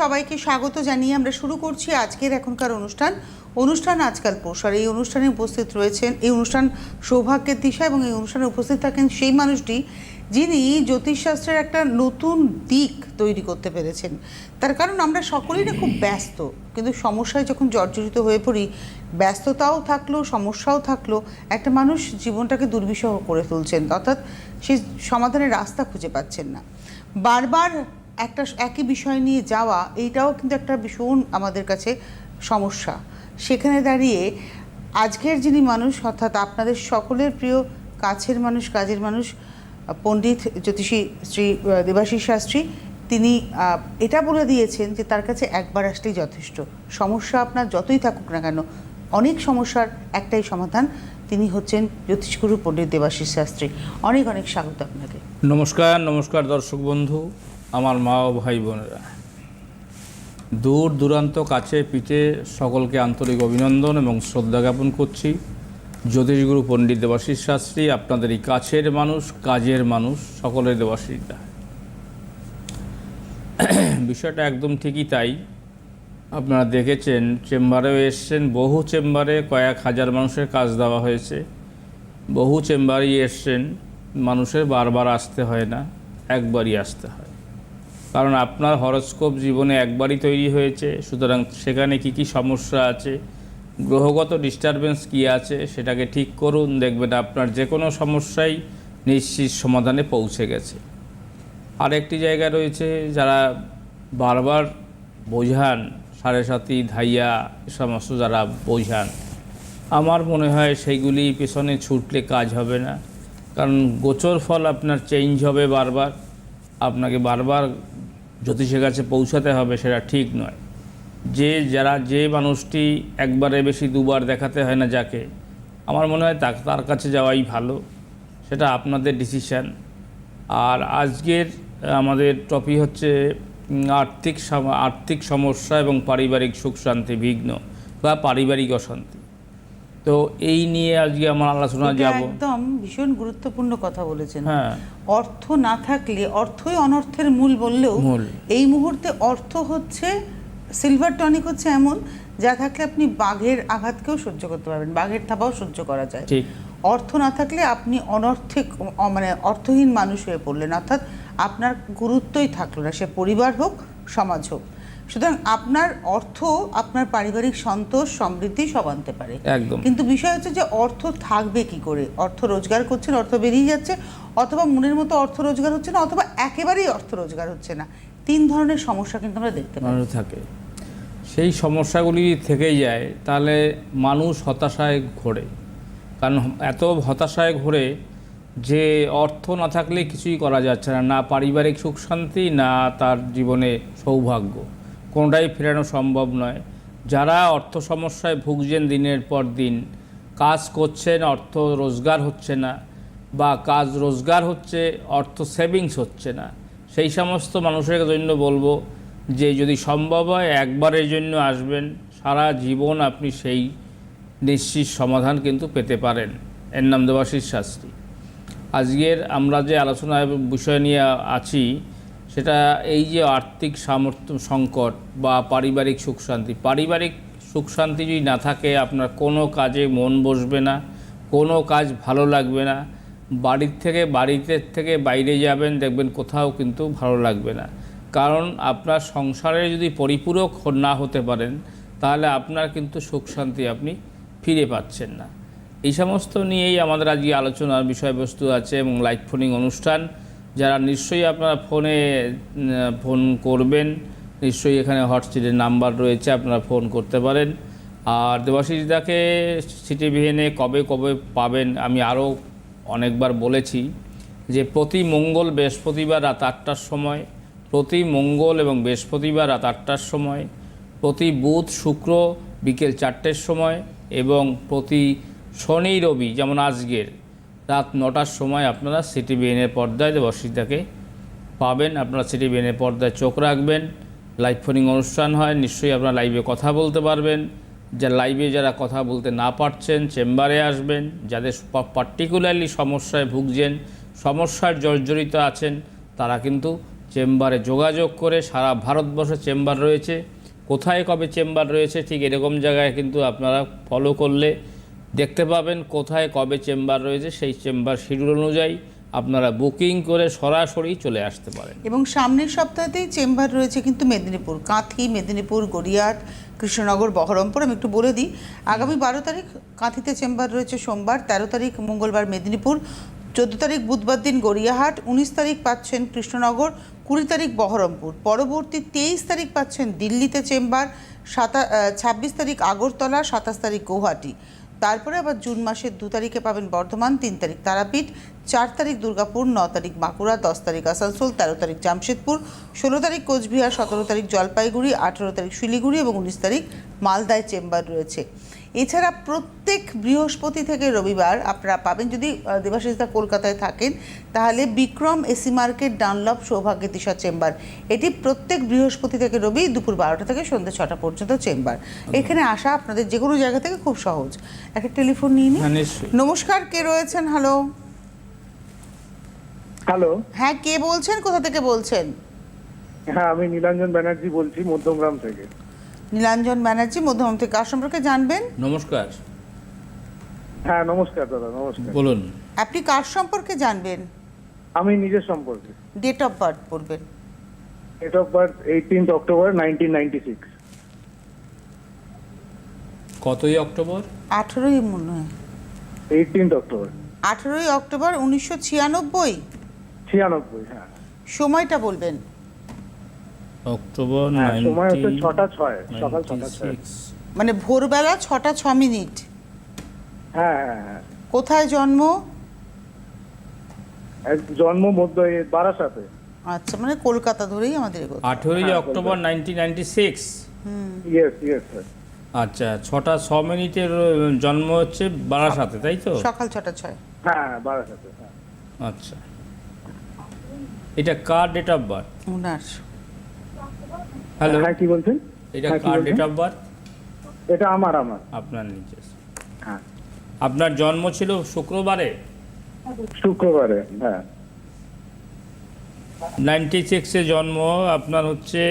সবাইকে স্বাগত জানিয়ে আমরা শুরু করছি আজকের এখনকার অনুষ্ঠান। অনুষ্ঠান আজকাল প্রসার এই অনুষ্ঠানে উপস্থিত রয়েছেন, এই অনুষ্ঠান সৌভাগ্যের দিশা এবং এই অনুষ্ঠানে উপস্থিত থাকেন সেই মানুষটি যিনি জ্যোতিষশাস্ত্রের একটা নতুন দিক তৈরি করতে পেরেছেন। তার কারণ আমরা সকলেই না খুব ব্যস্ত, কিন্তু সমস্যায় যখন জর্জরিত হয়ে পড়ি, ব্যস্ততাও থাকল, সমস্যাও থাকল, একটা মানুষ জীবনটাকে দুর্বিষহ করে তুলছেন, অর্থাৎ সে সমাধানের রাস্তা খুঁজে পাচ্ছেন না। বারবার একটা একই বিষয় নিয়ে যাওয়া এইটাও কিন্তু একটা ভীষণ আমাদের কাছে সমস্যা। সেখানে দাঁড়িয়ে আজকের যিনি মানুষ অর্থাৎ আপনাদের সকলের প্রিয় কাছের মানুষ কাজের মানুষ পণ্ডিত জ্যোতিষী শ্রী আহ, দেবাশিস শাস্ত্রী তিনি এটা বলে দিয়েছেন যে তার কাছে একবার আসলেই যথেষ্ট। সমস্যা আপনার যতই থাকুক না কেন অনেক সমস্যার একটাই সমাধান তিনি হচ্ছেন জ্যোতিষগুরু পণ্ডিত দেবাশিস শাস্ত্রী। অনেক অনেক স্বাগত আপনাকে। নমস্কার নমস্কার দর্শক বন্ধু। আমার মা ও ভাই বোনেরা। দূর দূরান্ত, কাছে পিঠে সকলকে আন্তরিক অভিনন্দন এবং শ্রদ্ধা জ্ঞাপন করছি। জ্যোতিষগুরু পণ্ডিত দেবাশিস শাস্ত্রী আপনাদের এই কাছের মানুষ, কাজের মানুষ, সকলের দেবাশিস দা। বিষয়টা একদম ঠিকই তাই। আপনারা দেখেছেন, চেম্বারেও এসছেন, বহু চেম্বারে কয়েক হাজার মানুষের কাজ দেওয়া হয়েছে। বহু চেম্বারেই এসছেন, মানুষের বারবার আসতে হয় না, একবারই আসতে হয়। কারণ আপনার হরস্কোপ জীবনে একবারই তৈরি হয়েছে, সুতরাং সেখানে কি কি সমস্যা আছে, গ্রহগত ডিস্টারবেন্স কি আছে, সেটাকে ঠিক করুন, দেখবেন আপনার যে কোনো সমস্যাই নিশ্চিত সমাধানে পৌঁছে গেছে। আরেকটি জায়গা রয়েছে, যারা বারবার বোঝান, সাড়ে সাতি, ধাইয়া, এ সমস্ত যারা বোঝান, আমার মনে হয় সেইগুলি পেছনে ছুটলে কাজ হবে না। কারণ গোচর ফল আপনার চেঞ্জ হবে বারবার, আপনাকে বারবার জ্যোতিষের কাছে পৌঁছাতে হবে সেটা ঠিক নয়। যে যারা, যে মানুষটি একবারে বেশি দুবার দেখাতে হয় না যাকে, আমার মনে হয় তা, তার কাছে যাওয়াই ভালো, সেটা আপনাদের ডিসিশান আর আজকের আমাদের টপিক হচ্ছে আর্থিক আর্থিক সমস্যা এবং পারিবারিক সুখ শান্তি, বিঘ্ন বা পারিবারিক অশান্তি। তো এই নিয়ে আজকে আমার আলোচনা যাব। একদম ভীষণ গুরুত্বপূর্ণ কথা বলেছেন। হ্যাঁ। অর্থ না থাকলে অর্থই অনর্থের মূল বললেও এই মুহূর্তে অর্থ হচ্ছে সিলভার টনিক হচ্ছে এমন যা থাকলে আপনি বাঘের আঘাতকেও সহ্য করতে পারবেন বাঘের থাবাও সহ্য করা যায়। অর্থ না থাকলে আপনি অনর্থে মানে অর্থহীন মানুষ হয়ে পড়লেন অর্থাৎ আপনার গুরুত্বই থাকল না সে পরিবার হোক সমাজ হোক। সুতরাং আপনার অর্থ আপনার পারিবারিক সন্তোষ সমৃদ্ধি সব আনতে পারে। একদম। কিন্তু বিষয় হচ্ছে যে অর্থ থাকবে কি করে? অর্থ রোজগার করছেন অর্থ বেরিয়ে যাচ্ছে অথবা মনের মতো অর্থ রোজগার হচ্ছে না অথবা একেবারেই অর্থ রোজগার হচ্ছে না। তিন ধরনের সমস্যা কিন্তু আমরা দেখতে পাই। থাকে। সেই সমস্যাগুলি থেকেই যায় তাহলে মানুষ হতাশায় ঘোরে। কারণ এত হতাশায় ঘোরে যে অর্থ না থাকলে কিছুই করা যাচ্ছে না না পারিবারিক সুখ শান্তি না তার জীবনে সৌভাগ্য। কোনোটাই ফেরানো সম্ভব নয়। যারা অর্থ সমস্যায় ভুগছেন দিনের পর দিন, কাজ করছেন, অর্থ রোজগার হচ্ছে না বা কাজ রোজগার হচ্ছে, অর্থ সেভিংস হচ্ছে না। সেই সমস্ত মানুষের জন্য বলব যে যদি সম্ভব হয় একবারের জন্য আসবেন, সারা জীবন আপনি সেই নিশ্চিত সমাধান কিন্তু পেতে পারেন। এর নাম দেবাশিস শাস্ত্রী। আজকের আমরা যে আলোচনার বিষয় নিয়ে আছি সেটা এই যে আর্থিক সামর্থ্য, সংকট বা পারিবারিক সুখ শান্তি, পারিবারিক সুখ শান্তি যদি না থাকে, আপনার কোনো কাজে মন বসবে না, কোনো কাজ ভালো লাগবে না, বাড়ির থেকে, বাড়িতে থেকে বাইরে যাবেন, দেখবেন কোথাও কিন্তু ভালো লাগবে না। কারণ আপনার সংসারে যদি পরিপূরক না হতে পারেন, তাহলে আপনার কিন্তু সুখ শান্তি আপনি ফিরে পাচ্ছেন না। এই সমস্ত নিয়েই আমাদের আজকে আলোচনার বিষয়বস্তু আছে এবং লাইভ ফোনিং অনুষ্ঠান। যারা নিশ্চয়ই আপনারা ফোনে ফোন করবেন, নিশ্চয়ই এখানে হটস্টিটের নাম্বার রয়েছে, আপনারা ফোন করতে পারেন। আর দেবাশিসদাকে সিটিভিএনে কবে কবে পাবেন আমি আরও অনেকবার বলেছি যে প্রতি মঙ্গল বৃহস্পতিবার রাত আটটার সময়, প্রতি মঙ্গল এবং বৃহস্পতিবার রাত আটটার সময়, প্রতি বুধ, শুক্র বিকেল চারটের সময় এবং প্রতি শনি, রবি, যেমন আজকের রাত নটার সময় আপনারা সিটি বিএনের পর্দায় দেবশ্রীতাকে পাবেন। আপনারা সিটি বিএনের পর্দায় চোখ রাখবেন। লাইভ ফোনিং অনুষ্ঠান হয়, নিশ্চয়ই আপনারা লাইভে কথা বলতে পারবেন। যা লাইভে যারা কথা বলতে না পারছেন, চেম্বারে আসবেন। যাদের পার্টিকুলারলি সমস্যায় ভুগছেন, সমস্যার জর্জরিত আছেন, তারা কিন্তু চেম্বারে যোগাযোগ করে সারা ভারতবর্ষে চেম্বার রয়েছে। কোথায় কবে চেম্বার রয়েছে, ঠিক এরকম জায়গায় কিন্তু আপনারা ফলো করলে দেখতে পাবেন কোথায় কবে চেম্বার রয়েছে, সেই চেম্বার শিডিউল অনুযায়ী আপনারা বুকিং করে সরাসরি চলে আসতে পারেন। এবং সামনের সপ্তাহতেই চেম্বার রয়েছে কিন্তু মেদিনীপুর, কাঁথি, মেদিনীপুর, গড়িয়াহাট, কৃষ্ণনগর, বহরমপুর, আমি একটু বলে দিই, আগামী বারো তারিখ কাঁথিতে চেম্বার রয়েছে সোমবার, তেরো তারিখ মঙ্গলবার মেদিনীপুর, চোদ্দ তারিখ বুধবার দিন গড়িয়াহাট, উনিশ তারিখ পাচ্ছেন কৃষ্ণনগর, কুড়ি তারিখ বহরমপুর, পরবর্তী তেইশ তারিখ পাচ্ছেন দিল্লিতে চেম্বার, সাতা, ছাব্বিশ তারিখ আগরতলা, সাতাশ তারিখ গৌহাটি। তারপরে আবার জুন মাসের দু তারিখে পাবেন বর্ধমান তিন তারিখ তারাপীঠ, চার তারিখ দুর্গাপুর, ন তারিখ বাঁকুড়া, দশ তারিখ আসানসোল, তেরো তারিখ জামশেদপুর, ষোলো তারিখ কোচবিহার, সতেরো তারিখ জলপাইগুড়ি, আঠেরো তারিখ শিলিগুড়ি এবং উনিশ তারিখ মালদায় চেম্বার রয়েছে। এছাড়া প্রত্যেক বৃহস্পতি থেকে রবিবার আপনারা পাবেন যদি দেবাশিসদা কলকাতায় থাকেন তাহলে বিক্রম এসি মার্কেট ডানলপ সৌভাগ্য দিশা চেম্বার। এটি প্রত্যেক বৃহস্পতি থেকে রবি দুপুর বারোটা থেকে সন্ধ্যে ছটা পর্যন্ত চেম্বার। এখানে আসা আপনাদের যে কোনো জায়গা থেকে খুব সহজ। একটা টেলিফোন নিয়ে নিন। হ্যাঁ নমস্কার কে রয়েছেন? হ্যালো। হ্যালো। হ্যাঁ কে বলছেন? কোথা থেকে বলছেন? হ্যাঁ আমি নীলাঞ্জন ব্যানার্জি বলছি মধ্যমগ্রাম থেকে। নীলাঞ্জন ব্যানার্জি মধ্যম থেকে কার সম্পর্কে জানবেন? নমস্কার। হ্যাঁ নমস্কার দাদা নমস্কার। বলুন। আপনি কার সম্পর্কে জানবেন? আমি নিজের সম্পর্কে। ডেট অফ বার্থ বলবেন। Date of birth eighteenth October nineteen ninety six কতই অক্টোবর? আঠেরোই মনে হয়। এইটিন্থ অক্টোবর আঠেরোই অক্টোবর উনিশশো ছিয়ানব্বই। ছিয়ানব্বই হ্যাঁ। সময়টা বলবেন। অক্টোবর হ্যাঁ সময় হচ্ছে ছটা ছয় সকাল ছটা ছয়। মানে ভোরবেলা ছটা ছ মিনিট। হ্যাঁ হ্যাঁ হ্যাঁ। কোথায় জন্ম? জন্ম মধ্য এ বারাসাতে। আচ্ছা মানে কলকাতা ধরেই আমাদের আঠেরোই হ্যাঁ, অক্টোবর নাইনটিন নাইনটি সিক্স হুম। ইয়েস ইয়েস স্যার আচ্ছা ছটা ছ মিনিটের জন্ম হচ্ছে বারাসাতে তাই তো? সকাল ছটা ছয়। হ্যাঁ বারাসাতে আচ্ছা। এটা কার ডেট অফ বার্থ উনার। হ্যালো হ্যাঁ কি বলছেন? এটা হ্যাঁ, কার? ডেট অফ বার্থ এটা আমার আমার। আপনার নিজের। হ্যাঁ। আপনার জন্ম ছিল শুক্রবারে? শুক্রবারে হ্যাঁ। নাইনটি সিক্সে জন্ম আপনার হচ্ছে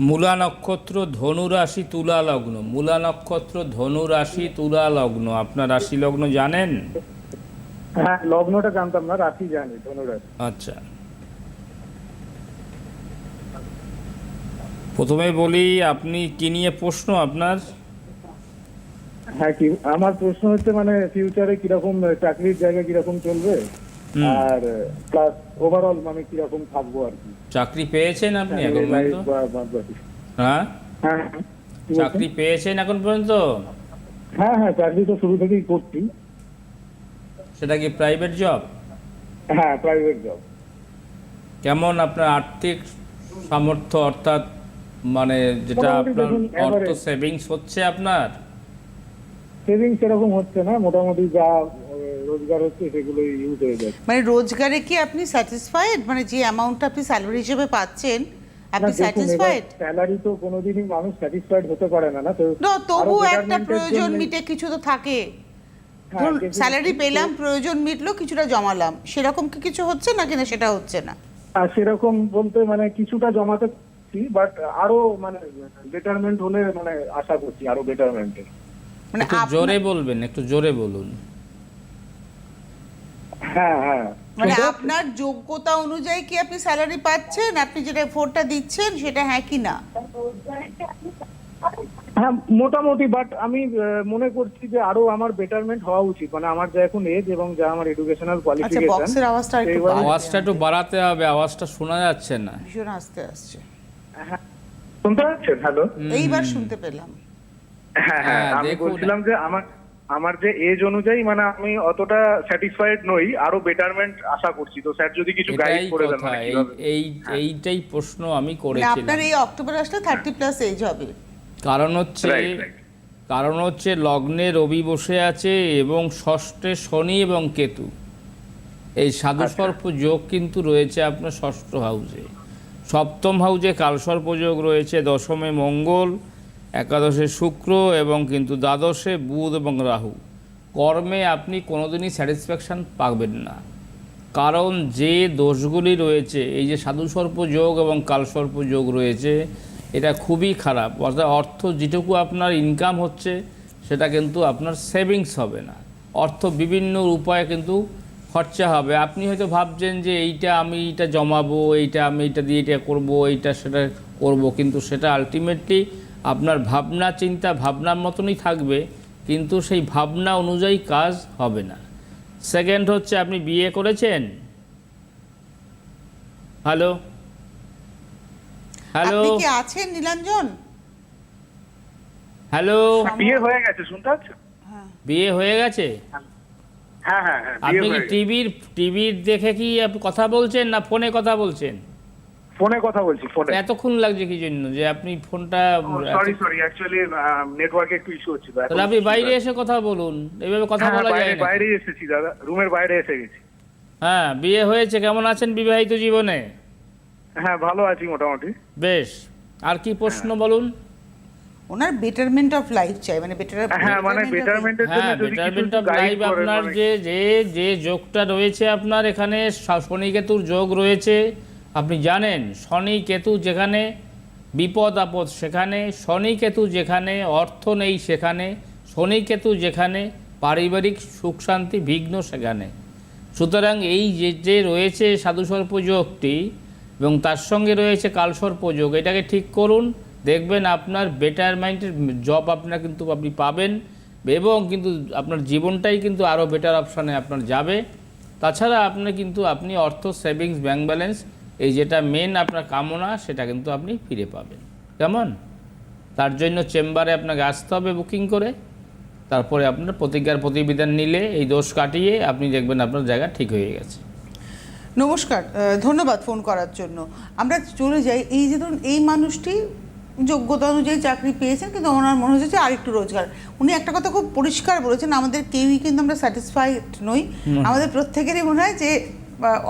মূলা নক্ষত্র ধনু রাশি তুলা লগ্ন। মূলা নক্ষত্র ধনু রাশি তুলা লগ্ন। আপনার রাশি লগ্ন জানেন? হ্যাঁ লগ্নটা জানতাম না রাশি জানি ধনুরাশি আচ্ছা। প্রথমে বলি আপনি কি নিয়ে প্রশ্ন আপনার? হ্যাঁ কি আমার প্রশ্ন হচ্ছে মানে ফিউচারে কীরকম চাকরির জায়গা কীরকম চলবে? আর প্লাস ওভারঅল মানে কীরকম থাকব আর কি? চাকরি পেয়েছেন আপনি এখন। হ্যাঁ? হ্যাঁ হ্যাঁ। চাকরি পেয়েছেন এখন পর্যন্ত? হ্যাঁ হ্যাঁ চাকরি তো শুরু থেকেই করছি। সেটা কি প্রাইভেট জব হ্যাঁ প্রাইভেট জব কেমন আপনার আর্থিক সামর্থ্য অর্থাৎ মানে যেটা আপনার অর্থ সেভিংস হচ্ছে আপনার? সেভিং সেরকম হচ্ছে না মোটামুটি যা রোজগার হচ্ছে সেগুলো ইউজ হয়ে যাচ্ছে। মানে রোজগারে কি আপনি স্যাটিসফাইড মানে যে অ্যামাউন্টটা আপনি স্যালারি হিসেবে পাচ্ছেন আপনি স্যাটিসফাইড স্যালারি তো কোনোদিনই মানুষ স্যাটিসফাইড হতে পারে না না তো? তবু একটা প্রয়োজন মিটে কিছু তো থাকে। ধরুন স্যালারি পেলাম প্রয়োজন মিটলো কিছুটা জমালাম। সেরকম কি কিছু হচ্ছে নাকি না সেটা হচ্ছে না? আর সেরকম বলতে মানে কিছুটা জমাতে পারছি বাট আরও মানে বেটারমেন্ট হলে মানে আশা করছি আরও বেটারমেন্টের মানে জোরে বলবেন একটু জোরে বলুন। হ্যাঁ হ্যাঁ। মানে আপনার যোগ্যতা অনুযায়ী কি আপনি স্যালারি পাচ্ছেন? আপনি যেটা ফোরটা দিচ্ছেন সেটা হ্যাঁ কি না? হ্যাঁ মোটামুটি বাট আমি মনে করছি যে আরও আমার বেটারমেন্ট হওয়া উচিত। মানে আমার যা এখন এজ এবং যা আমার এডুকেশনাল আচ্ছা কোয়ালিফিকেশন বক্সের আওয়াজটা একটু আওয়াজটা একটু বাড়াতে হবে আওয়াজটা শোনা যাচ্ছে না। ভীষণ আস্তে আসছে। শুনতে পাচ্ছেন? হ্যালো এইবার শুনতে পেলাম। হ্যাঁ হ্যাঁ, হ্যাঁ আমি বলছিলাম যে আমার আমার যে এজ অনুযায়ী মানে আমি অতটা স্যাটিসফাইড নই আরও বেটারমেন্ট আশা করছি। তো স্যার যদি কিছু গাইড করে দেন মানে এই এইটাই প্রশ্ন আমি করেছিলাম। আপনার এই অক্টোবর আসলে থার্টি প্লাস এজ হবে। কারণ হচ্ছে. কারণ হচ্ছে লগ্নে রবি বসে আছে এবং ষষ্ঠে শনি এবং কেতু। এই সাধু আচ্ছা। সর্প যোগ কিন্তু রয়েছে আপনার ষষ্ঠ হাউসে সপ্তম হাউজে কালসর্প যোগ রয়েছে, দশমে মঙ্গল, একাদশে শুক্র এবং কিন্তু দ্বাদশে বুধ এবং রাহু। কর্মে আপনি কোনোদিনই স্যাটিসফ্যাকশান পাবেন না। কারণ যে দোষগুলি রয়েছে, এই যে সাধুসর্প যোগ এবং কালসর্প যোগ রয়েছে, এটা খুবই খারাপ। অর্থাৎ অর্থ যেটুকু আপনার ইনকাম হচ্ছে, সেটা কিন্তু আপনার সেভিংস হবে না। অর্থ বিভিন্ন উপায়ে কিন্তু খরচা হবে। আপনি হয়তো ভাবছেন যে এইটা আমি এটা জমাবো এইটা আমি এটা দিয়ে এটা করব এইটা সেটা করব কিন্তু সেটা আলটিমেটলি আপনার ভাবনা চিন্তা ভাবনার মতনই থাকবে কিন্তু সেই ভাবনা অনুযায়ী কাজ হবে না। সেকেন্ড হচ্ছে আপনি বিয়ে করেছেন? হ্যালো হ্যালো আপনি কি আছেন নীলাঞ্জন? হ্যালো বিয়ে হয়ে গেছে শুনতে পাচ্ছ বিয়ে হয়ে গেছে? হ্যাঁ। হ্যাঁ হ্যাঁ আপনি কি টিভির টিভির দেখে কি আপনি কথা বলছেন না ফোনে কথা বলছেন? ফোনে কথা বলছি ফোনে। এতক্ষণ লাগছে কি জন্য যে আপনি ফোনটা সরি সরি অ্যাকচুয়ালি নেটওয়ার্কে একটু ইস্যু হচ্ছিল। তাহলে আপনি বাইরে এসে কথা বলুন এইভাবে কথা হ্যাঁ, বলা যায় না। বাইরে এসেছি দাদা রুমের বাইরে এসে গেছি। হ্যাঁ বিয়ে হয়েছে কেমন আছেন বিবাহিত জীবনে? হ্যাঁ ভালো আছি মোটামুটি। বেশ আর কি প্রশ্ন বলুন? ওনার বেটারমেন্ট অফ লাইফ চাই মানে বেটার হ্যাঁ মানে বেটারমেন্টের জন্য হ্যাঁ যদি কিছু বেটারমেন্ট অফ লাইফ আপনার মানে- যে যে যে যোগটা রয়েছে আপনার এখানে শনি কেতুর যোগ রয়েছে। আপনি জানেন শনি কেতু যেখানে বিপদ আপদ সেখানে শনি কেতু যেখানে অর্থ নেই সেখানে শনি কেতু যেখানে পারিবারিক সুখ শান্তি বিঘ্ন সেখানে। সুতরাং এই যে যে রয়েছে সাধুসর্প যোগটি এবং তার সঙ্গে রয়েছে কালসর্প যোগ এটাকে ঠিক করুন। দেখবেন আপনার বেটারমেন্টের জব আপনার কিন্তু আপনি পাবেন এবং কিন্তু আপনার জীবনটাই কিন্তু আরও বেটার অপশানে আপনার যাবে। তাছাড়া আপনার কিন্তু আপনি অর্থ সেভিংস ব্যাংক ব্যালেন্স এই যেটা মেন আপনার কামনা সেটা কিন্তু আপনি ফিরে পাবেন। কেমন? তার জন্য চেম্বারে আপনাকে আসতে হবে বুকিং করে। তারপরে আপনার প্রতিজ্ঞার প্রতিবিধান নিলে এই দোষ কাটিয়ে আপনি দেখবেন আপনার জায়গা ঠিক হয়ে গেছে। নমস্কার ধন্যবাদ ফোন করার জন্য। আমরা চলে যাই, এই যে ধরুন এই মানুষটি যোগ্যতা অনুযায়ী চাকরি পেয়েছেন কিন্তু ওনার মনে হচ্ছে যে আরেকটু রোজগার। উনি একটা কথা খুব পরিষ্কার বলেছেন আমাদের কেউই কিন্তু আমরা স্যাটিসফাইড নই। আমাদের প্রত্যেকেরই মনে হয় যে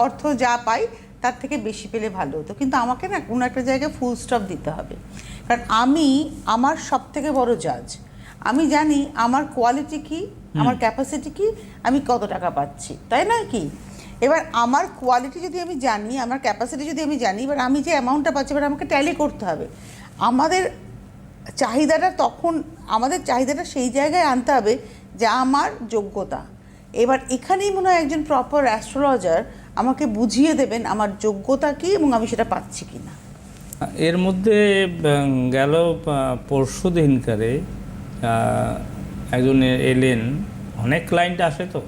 অর্থ যা পাই তার থেকে বেশি পেলে ভালো হতো। কিন্তু আমাকে না কোনো একটা জায়গায় ফুল স্টপ দিতে হবে। কারণ আমি আমার সব থেকে বড় জাজ আমি জানি আমার কোয়ালিটি কি আমার ক্যাপাসিটি কি আমি কত টাকা পাচ্ছি। তাই নয় কি? এবার আমার কোয়ালিটি যদি আমি জানি আমার ক্যাপাসিটি যদি আমি জানি এবার আমি যে অ্যামাউন্টটা পাচ্ছি এবার আমাকে ট্যালি করতে হবে। আমাদের চাহিদাটা তখন, আমাদের চাহিদাটা সেই জায়গায় আনতে হবে যে আমার যোগ্যতা। এবার এখানেই মনে হয় একজন প্রপার অ্যাস্ট্রোলজার আমাকে বুঝিয়ে দেবেন আমার যোগ্যতা কি এবং আমি সেটা পাচ্ছি কি না এর মধ্যে গেল পরশু দিনকারে একজন এলেন, অনেক ক্লায়েন্ট আসে তো,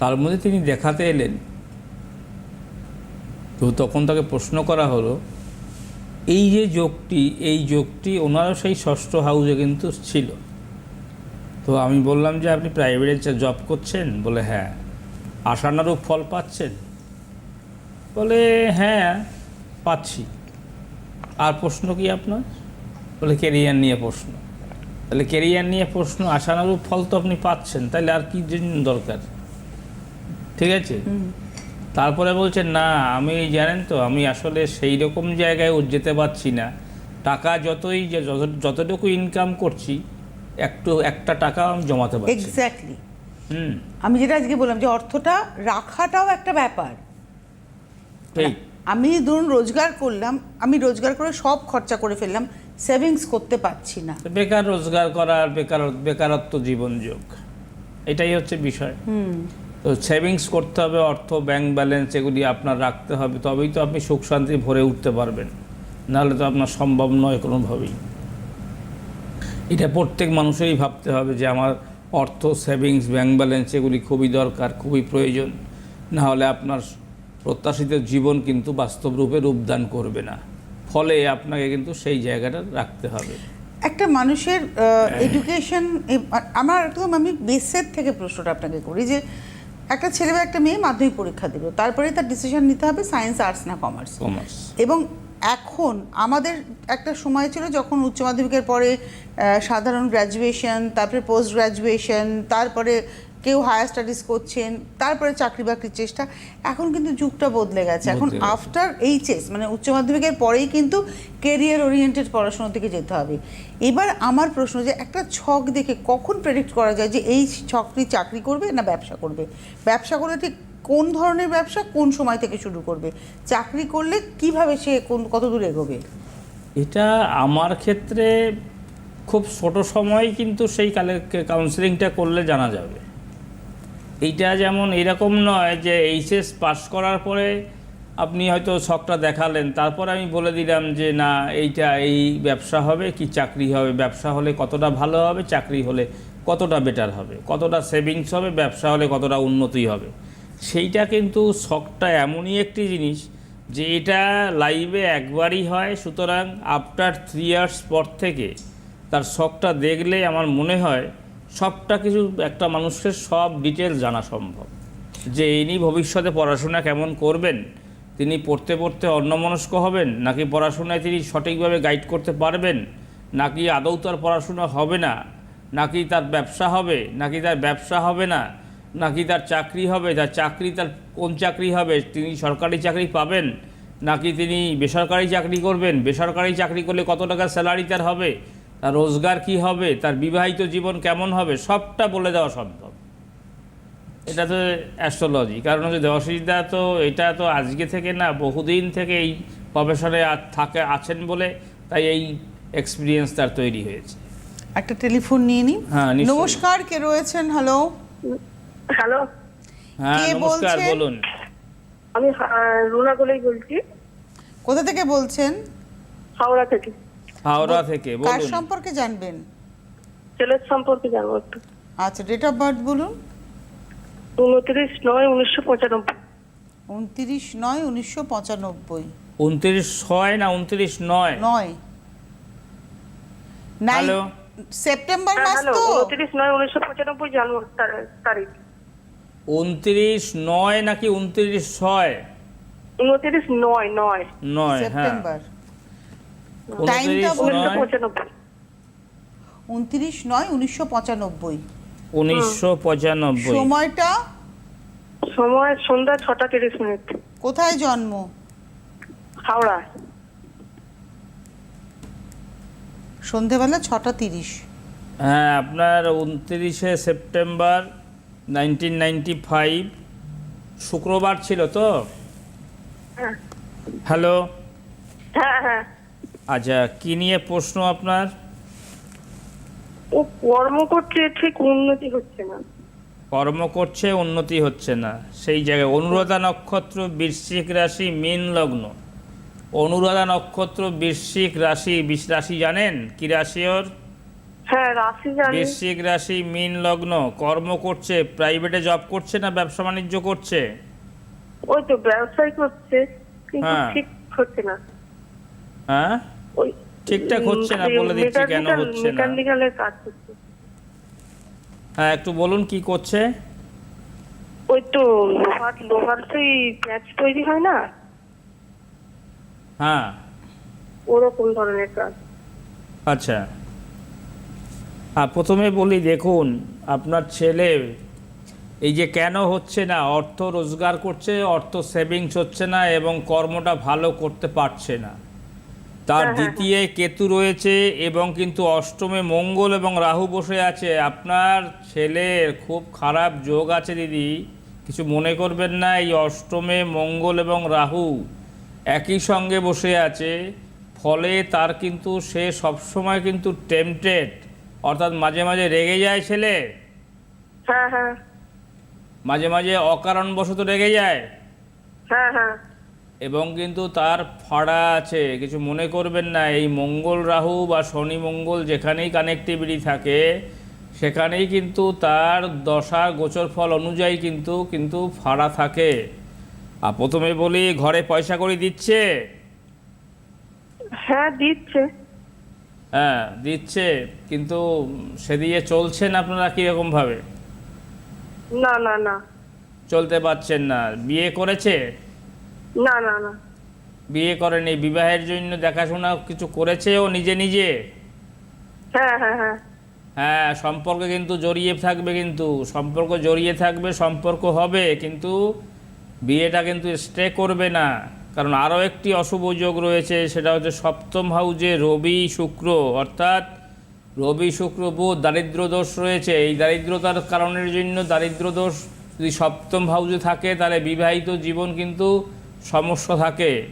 তার মধ্যে তিনি দেখাতে এলেন। তো তখন তাকে প্রশ্ন করা হলো এই যে যোগটি এই যোগটি ওনারও সেই ষষ্ঠ হাউসে কিন্তু ছিল। তো আমি বললাম যে, আপনি প্রাইভেটে জব করছেন? বলে হ্যাঁ। আশানুরূপ ফল পাচ্ছেন? বলে হ্যাঁ পাচ্ছি। আর প্রশ্ন কি আপনার? বলে কেরিয়ার নিয়ে প্রশ্ন। তাহলে কেরিয়ার নিয়ে প্রশ্ন, আশানুরূপ ফল তো আপনি পাচ্ছেন। তাহলে আর কি জন্য দরকার? ঠিক আছে? তারপরে বলছেন না আমি জানেন তো আমি আসলে সেই রকম জায়গায় ও যেতে পারছি না। টাকা যতই যে যত- যতটুকু ইনকাম করছি একটু একটা টাকা আমি জমাতে পারছি এক্স্যাক্টলি হুম। আমি যেটা আজকে বললাম যে অর্থটা রাখাটাও একটা ব্যাপার। ঠিক আমি ধরুন রোজগার করলাম আমি রোজগার করে সব খরচা করে ফেললাম সেভিংস করতে পারছি না। বেকার রোজগার করার বেকার বেকারত্ব জীবন যোগ এটাই হচ্ছে বিষয়। তো সেভিংস করতে হবে, অর্থ, ব্যাংক ব্যালেন্স এগুলি আপনার রাখতে হবে, তবেই তো আপনি সুখ শান্তি ভরে উঠতে পারবেন। নাহলে তো আপনার সম্ভব নয় কোনোভাবেই। এটা প্রত্যেক মানুষেরই ভাবতে হবে যে আমার অর্থ, সেভিংস, ব্যাংক ব্যালেন্স এগুলি খুবই দরকার, খুবই প্রয়োজন। না হলে আপনার প্রত্যাশিত জীবন কিন্তু বাস্তব রূপে রূপদান করবে না। ফলে আপনাকে কিন্তু সেই জায়গাটা রাখতে হবে। একটা মানুষের এডুকেশন আমার একদম আমি বেসের থেকে প্রশ্নটা আপনাকে করি যে একটা ছেলে বা একটা মেয়ে মাধ্যমিক পরীক্ষা দিল। তারপরে তার ডিসিশন নিতে হবে সায়েন্স আর্টস না কমার্স কমার্স এবং এখন আমাদের একটা সময় ছিল যখন উচ্চ মাধ্যমিকের পরে সাধারণ গ্র্যাজুয়েশন তারপরে পোস্ট গ্র্যাজুয়েশন তারপরে কেউ হায়ার স্টাডিজ করছেন তারপরে চাকরি বাকরির চেষ্টা এখন কিন্তু যুগটা বদলে গেছে। এখন। আফটার এইচএস মানে উচ্চ মাধ্যমিকের পরেই কিন্তু কেরিয়ার ওরিয়েন্টেড পড়াশোনার দিকে যেতে হবে। এবার আমার প্রশ্ন যে একটা ছক দেখে কখন প্রেডিক্ট করা যায় যে এই ছকটি চাকরি করবে না ব্যবসা করবে? ব্যবসা করলে ঠিক কোন ধরনের ব্যবসা কোন সময় থেকে শুরু করবে? চাকরি করলে কীভাবে সে কোন কত দূর এগোবে? এটা আমার ক্ষেত্রে খুব ছোট সময় কিন্তু সেই কালে কাউন্সিলিংটা করলে জানা যাবে। এইটা যেমন এরকম নয় যে এইচএস পাস করার পরে আপনি হয়তো শখটা দেখালেন, তারপর আমি বলে দিলাম যে না, এইটা এই ব্যবসা হবে, কি চাকরি হবে, ব্যবসা হলে কতটা ভালো হবে, চাকরি হলে কতটা বেটার হবে, কতটা সেভিংস হবে, ব্যবসা হলে কতটা উন্নতি হবে। সেইটা কিন্তু শখটা এমনই একটি জিনিস যে এটা লাইভে একবারই হয়, সুতরাং আফটার থ্রি ইয়ার্স পর থেকে তার শখটা দেখলে আমার মনে হয় সবটা কিছু একটা মানুষের সব ডিটেলস জানা সম্ভব। যে ইনি ভবিষ্যতে পড়াশোনা কেমন করবেন, তিনি পড়তে পড়তে অন্যমনস্ক হবেন, নাকি পড়াশোনায় তিনি সঠিকভাবে গাইড করতে পারবেন, নাকি আদৌ তার পড়াশোনা হবে না, নাকি তার ব্যবসা হবে, নাকি তার ব্যবসা হবে না, নাকি তার চাকরি হবে, তার চাকরি, তার কোন চাকরি হবে, তিনি সরকারি চাকরি পাবেন, নাকি তিনি বেসরকারি চাকরি করবেন, বেসরকারি চাকরি করলে কত টাকা স্যালারি তার হবে তার রোজগার কি হবে তার বিবাহিত জীবন কেমন হবে সবটা বলে দেওয়া সম্ভব। এটা তো অ্যাস্ট্রোলজি কারণ হচ্ছে দেবাশিসদা তো এটা তো আজকে থেকে না বহুদিন থেকে এই প্রফেশনে থাকে আছেন বলে তাই এই এক্সপিরিয়েন্স তার তৈরি হয়েছে। একটা টেলিফোন নিয়ে নিই হ্যাঁ, নমস্কার কে রয়েছেন? হ্যালো হ্যালো হ্যাঁ কে নমস্কার বলছেন? বলুন। আমি রুনা গোলাই বলছি। কোথা থেকে বলছেন? হাওড়া থেকে। হাওড়া থেকে কার বলুন। সম্পর্কে জানবেন? ছেলের সম্পর্কে জানব একটু। আচ্ছা ডেট অফ বার্থ বলুন। উনত্রিশ নয় উনিশশো পঁচানব্বই। উনত্রিশ নয় উনিশশো পঁচানব্বই। উনত্রিশ ছয় না উনত্রিশ নয়? নয়। নাই হ্যালো। সেপ্টেম্বর হ্যাঁ মাস তো? উনত্রিশ নয় উনিশশো পঁচানব্বই জানব তারিখ। উনত্রিশ নয় নাকি উনত্রিশ ছয়? উনত্রিশ নয় নয়। নয় হ্যাঁ। সেপ্টেম্বর উনত্রিশ টাইমটা বলুন। উনিশশো নয়। পঁচানব্বই। উনত্রিশ নয় উনিশশো পঁচানব্বই। উনিশশো পঁচানব্বই। সময়টা? সময় সন্ধ্যা ছটা তিরিশ মিনিট। কোথায় জন্ম? হাওড়া। সন্ধেবেলা ছটা তিরিশ। হ্যাঁ আপনার উনত্রিশে সেপ্টেম্বর নাইনটিন নাইনটি ফাইভ। শুক্রবার ছিল তো? হ্যাঁ। হ্যালো? হ্যাঁ হ্যাঁ। আচ্ছা কি নিয়ে প্রশ্ন আপনার? ও কর্ম করছে ঠিক উন্নতি হচ্ছে না। কর্ম করছে উন্নতি হচ্ছে না। সেই জায়গায় অনুরাধা নক্ষত্র বৃশ্চিক রাশি মীন লগ্ন। অনুরাধা নক্ষত্র বৃশ্চিক রাশি বিশ রাশি জানেন? কি রাশি ওর? হ্যাঁ রাশি বৃশ্চিক রাশি মীন লগ্ন। কর্ম করছে প্রাইভেটে জব করছে না ব্যবসা বাণিজ্য করছে? ওই তো ব্যবসায় করছে কিন্তু হ্যাঁ। ঠিক হচ্ছে না। হ্যাঁ? ঠিকঠাক হচ্ছে না বলে দিচ্ছি কেন হচ্ছে না। মেকানিক্যালের কাজ করছে হ্যাঁ একটু বলুন কি করছে? ওই তো লোহার লোহার সেই প্যাচ তৈরি হয় না? হ্যাঁ। ওরকম ধরনের কাজ। আচ্ছা। আর প্রথমে বলি দেখুন আপনার ছেলে এই যে কেন হচ্ছে না অর্থ রোজগার করছে অর্থ সেভিংস হচ্ছে না এবং কর্মটা ভালো করতে পারছে না। তার দ্বিতীয় কেতু রয়েছে এবং কিন্তু অষ্টমে মঙ্গল এবং রাহু বসে আছে। আপনার ছেলের খুব খারাপ যোগ আছে দিদি। কিছু মনে করবেন না এই অষ্টমে মঙ্গল এবং রাহু একই সঙ্গে বসে আছে। ফলে তার কিন্তু সে সবসময় কিন্তু টেম্পটেড অর্থাৎ মাঝে মাঝে রেগে যায় ছেলে? হ্যাঁ হ্যাঁ। মাঝে মাঝে অকারণবশত রেগে যায়? হ্যাঁ হ্যাঁ। এবং কিন্তু তার ফাড়া আছে কিছু মনে করবেন না এই মঙ্গল রাহু বা শনি মঙ্গল যেখানেই কানেক্টিভিটি থাকে সেখানেই কিন্তু তার দশা গোচর ফল অনুযায়ী কিন্তু কিন্তু ফাড়া থাকে। আর প্রথমে বলি ঘরে পয়সা করে দিচ্ছে? হ্যাঁ দিচ্ছে। হ্যাঁ দিচ্ছে কিন্তু সে দিয়ে চলছেন আপনারা কীরকমভাবে না না না। চলতে পারছেন না। বিয়ে করেছে? না না না। বিয়ে করেনি বিবাহের জন্য দেখাশোনা কিছু করেছে ও নিজে নিজে? হ্যাঁ হ্যাঁ হ্যাঁ। হ্যাঁ সম্পর্ক কিন্তু জড়িয়ে থাকবে কিন্তু সম্পর্ক জড়িয়ে থাকবে সম্পর্ক হবে কিন্তু বিয়েটা কিন্তু স্টে করবে না। কারণ আরও একটি অশুভ যোগ রয়েছে সেটা হচ্ছে সপ্তম হাউজে রবি শুক্র অর্থাৎ রবি শুক্র বুধ দারিদ্র দোষ রয়েছে। এই দারিদ্রতার কারণের জন্য দারিদ্র দোষ যদি সপ্তম হাউসে থাকে তাহলে বিবাহিত জীবন কিন্তু সমস্যা থাকে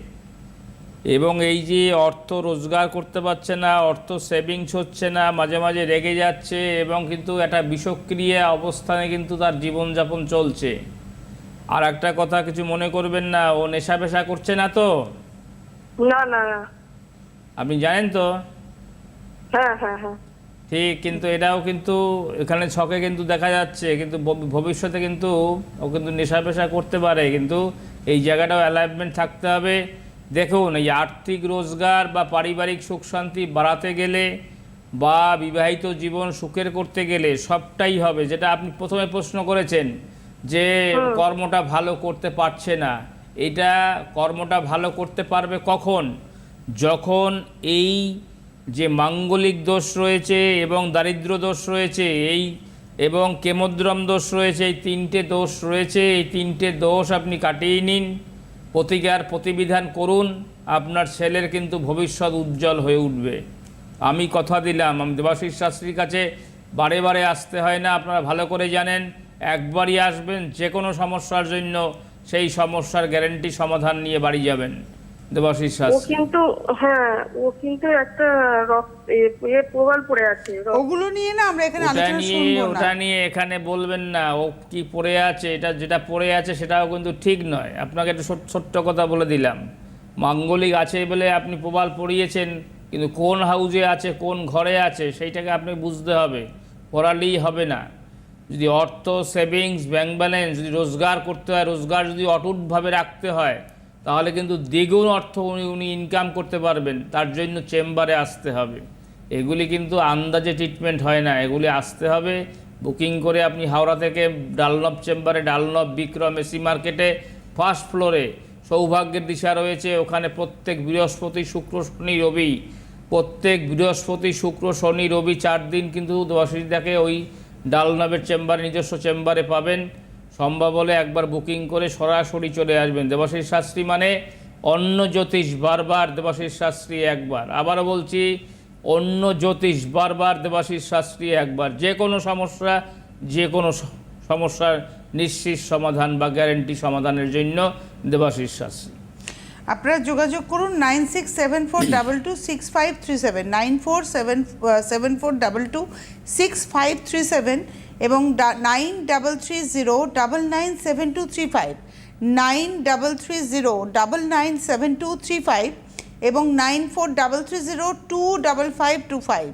এবং এই যে অর্থ রোজগার করতে পারছে না অর্থ সেভিংস হচ্ছে না মাঝে মাঝে রেগে যাচ্ছে এবং কিন্তু একটা বিষক্রিয়া অবস্থানে কিন্তু তার জীবনযাপন চলছে। আর একটা কথা কিছু মনে করবেন না ও নেশা পেশা করছে না তো? না না। আপনি জানেন তো? হ্যাঁ হ্যাঁ হ্যাঁ। ঠিক কিন্তু এটাও কিন্তু এখানে ছকে কিন্তু দেখা যাচ্ছে কিন্তু ভবিষ্যতে কিন্তু ও কিন্তু নেশা পেশা করতে পারে কিন্তু এই জায়গাটাও অ্যালাইনমেন্ট থাকতে হবে। দেখুন এই আর্থিক রোজগার বা পারিবারিক সুখ শান্তি বাড়াতে গেলে বা বিবাহিত জীবন সুখের করতে গেলে সবটাই হবে যেটা আপনি প্রথমে প্রশ্ন করেছেন যে কর্মটা ভালো করতে পারছে না এটা কর্মটা ভালো করতে পারবে কখন? যখন এই যে মাঙ্গলিক দোষ রয়েছে এবং দারিদ্র দোষ রয়েছে, এই এবং কেমদ্রম দোষ রয়েছে, এই তিনটে দোষ রয়েছে। এই তিনটে দোষ আপনি কাটিয়ে নিন, প্রতিকার প্রতিবিধান করুন, আপনার ছেলের কিন্তু ভবিষ্যৎ উজ্জ্বল হয়ে উঠবে। আমি কথা দিলাম, আমি দেবাশিস শাস্ত্রীর কাছে বারে বারে আসতে হয় না, আপনারা ভালো করে জানেন, একবারই আসবেন যে কোনো সমস্যার জন্য সেই সমস্যার গ্যারেন্টি সমাধান নিয়ে বাড়ি যাবেন। দেবাশিস ও কিন্তু হ্যাঁ ও কিন্তু একটা এ- প্রবাল পড়ে আছে ওগুলো নিয়ে না আমরা এখানে আলোচনা শুনব না। ওটা নিয়ে এখানে বলবেন না ও কি পড়ে আছে এটা যেটা পড়ে আছে সেটাও কিন্তু ঠিক নয়। আপনাকে একটু ছোট- ছোট্ট কথা বলে দিলাম। মাঙ্গলিক আছে বলে আপনি প্রবাল পড়িয়েছেন কিন্তু কোন হাউজে আছে কোন ঘরে আছে সেইটাকে আপনি বুঝতে হবে। পড়ালেই হবে না। যদি অর্থ সেভিংস ব্যাংক ব্যালেন্স যদি রোজগার করতে হয় রোজগার যদি অটুটভাবে রাখতে হয় তাহলে কিন্তু দ্বিগুণ অর্থ উনি উনি ইনকাম করতে পারবেন। তার জন্য চেম্বারে আসতে হবে। এগুলি কিন্তু আন্দাজে ট্রিটমেন্ট হয় না। এগুলি আসতে হবে। বুকিং করে আপনি হাওড়া থেকে ডালনব চেম্বারে, ডালনব, বিক্রম, এসি মার্কেটে ফার্স্ট ফ্লোরে সৌভাগ্যের দিশা রয়েছে, ওখানে প্রত্যেক বৃহস্পতি, শুক্র, শনি, রবি। প্রত্যেক বৃহস্পতি, শুক্র, শনি, রবি চার দিন কিন্তু দেবাশিসদাকে ওই ডালনবের চেম্বারে, নিজস্ব চেম্বারে পাবেন। সম্ভব হলে একবার বুকিং করে সরাসরি চলে আসবেন। দেবাশিস শাস্ত্রী মানে অন্য জ্যোতিষ, বারবার দেবাশিস শাস্ত্রী একবার। আবারও বলছি, অন্য জ্যোতিষ, বারবার দেবাশিস শাস্ত্রী একবার। যে কোনো সমস্যা, যে কোনো সমস্যার নিশ্চিত সমাধান বা গ্যারেন্টি সমাধানের জন্য দেবাশিস শাস্ত্রী। আপনারা যোগাযোগ করুন nine six seven four double two six five three seven, nine four seven seven four double two six five three seven. এবং nine double three zero double nine seven two three five nine double three zero double nine seven two three five এবং nine four double three zero two double five two five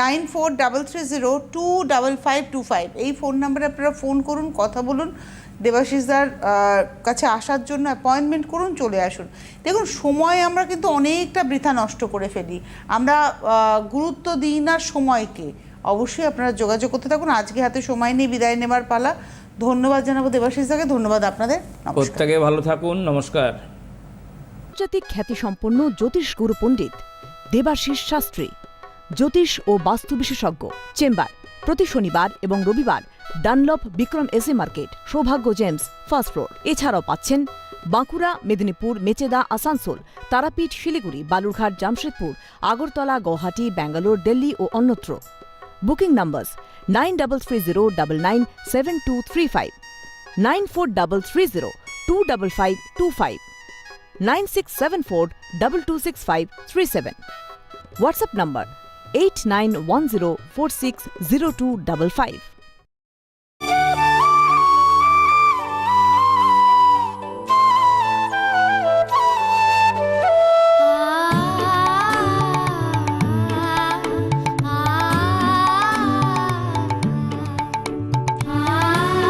nine four double three zero two double five two five এই phone নাম্বারে আপনারা phone করুন, কথা বলুন দেবাশিসদার কাছে আসার জন্য অ্যাপয়েন্টমেন্ট করুন, চলে আসুন। দেখুন, সময় আমরা কিন্তু অনেকটা বৃথা নষ্ট করে ফেলি। আমরা গুরুত্ব দিই না সময়কে। অবশ্যই আপনারা যোগাযোগ করতে থাকুন। আজকে হাতে সময় নেই বিদায় নেবার পালা। ধন্যবাদ জানাব দেবাশিসদাকে ধন্যবাদ আপনাদের। প্রত্যেকে ভালো থাকুন। নমস্কার। আন্তর্জাতিক খ্যাতিসম্পন্ন জ্যোতিষ গুরু পণ্ডিত দেবাশিস শাস্ত্রী জ্যোতিষ ও বাস্তু বিশেষজ্ঞ চেম্বার প্রতি শনিবার এবং রবিবার ডানলপ বিক্রম এসি মার্কেট সৌভাগ্য জেমস ফার্স্ট ফ্লোর। এছাড়াও পাচ্ছেন বাঁকুড়া মেদিনীপুর মেচেদা আসানসোল তারাপীঠ শিলিগুড়ি বালুরঘাট জামশেদপুর আগরতলা গৌহাটি ব্যাঙ্গালোর দিল্লি ও অন্যত্র। Booking numbers 93309997235, 94330 9674-226537. WhatsApp number 8910460255.